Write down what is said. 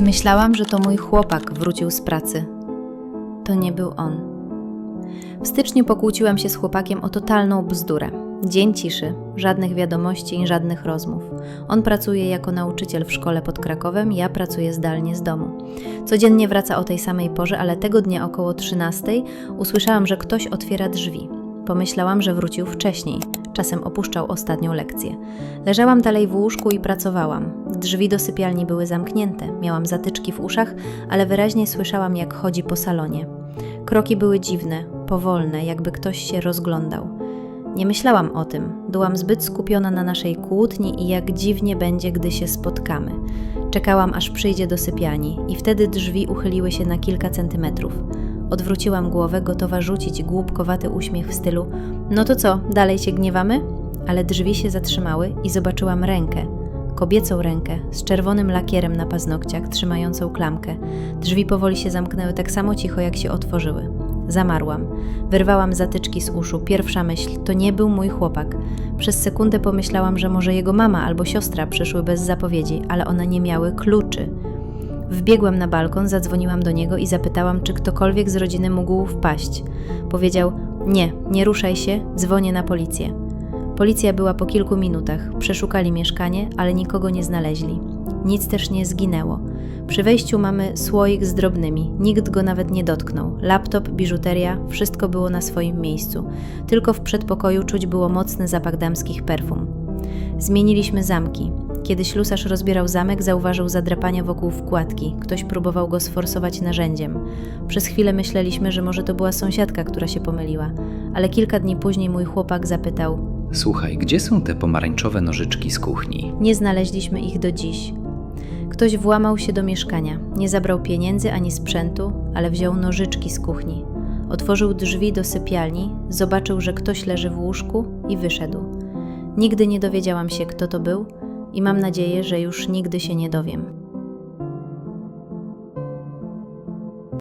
Myślałam, że to mój chłopak wrócił z pracy. To nie był on. W styczniu pokłóciłam się z chłopakiem o totalną bzdurę. Dzień ciszy, żadnych wiadomości i żadnych rozmów. On pracuje jako nauczyciel w szkole pod Krakowem, ja pracuję zdalnie z domu. Codziennie wraca o tej samej porze, ale tego dnia około 13 usłyszałam, że ktoś otwiera drzwi. Pomyślałam, że wrócił wcześniej, czasem opuszczał ostatnią lekcję. Leżałam dalej w łóżku i pracowałam. Drzwi do sypialni były zamknięte, miałam zatyczki w uszach, ale wyraźnie słyszałam, jak chodzi po salonie. Kroki były dziwne, powolne, jakby ktoś się rozglądał. Nie myślałam o tym, byłam zbyt skupiona na naszej kłótni i jak dziwnie będzie, gdy się spotkamy. Czekałam, aż przyjdzie do sypialni, i wtedy drzwi uchyliły się na kilka centymetrów. Odwróciłam głowę, gotowa rzucić głupkowaty uśmiech w stylu: No to co, dalej się gniewamy? Ale drzwi się zatrzymały i zobaczyłam rękę. Kobiecą rękę z czerwonym lakierem na paznokciach, trzymającą klamkę. Drzwi powoli się zamknęły tak samo cicho, jak się otworzyły. Zamarłam. Wyrwałam zatyczki z uszu. Pierwsza myśl to nie był mój chłopak. Przez sekundę pomyślałam, że może jego mama albo siostra przyszły bez zapowiedzi, ale one nie miały kluczy. Wbiegłam na balkon, zadzwoniłam do niego i zapytałam, czy ktokolwiek z rodziny mógł wpaść. Powiedział: Nie, nie ruszaj się, dzwonię na policję. Policja była po kilku minutach. Przeszukali mieszkanie, ale nikogo nie znaleźli. Nic też nie zginęło. Przy wejściu mamy słoik z drobnymi. Nikt go nawet nie dotknął. Laptop, biżuteria, wszystko było na swoim miejscu. Tylko w przedpokoju czuć było mocny zapach damskich perfum. Zmieniliśmy zamki. Kiedy ślusarz rozbierał zamek, zauważył zadrapania wokół wkładki. Ktoś próbował go sforsować narzędziem. Przez chwilę myśleliśmy, że może to była sąsiadka, która się pomyliła. Ale kilka dni później mój chłopak zapytał: Słuchaj, gdzie są te pomarańczowe nożyczki z kuchni? Nie znaleźliśmy ich do dziś. Ktoś włamał się do mieszkania. Nie zabrał pieniędzy ani sprzętu, ale wziął nożyczki z kuchni. Otworzył drzwi do sypialni, zobaczył, że ktoś leży w łóżku i wyszedł. Nigdy nie dowiedziałam się, kto to był i mam nadzieję, że już nigdy się nie dowiem.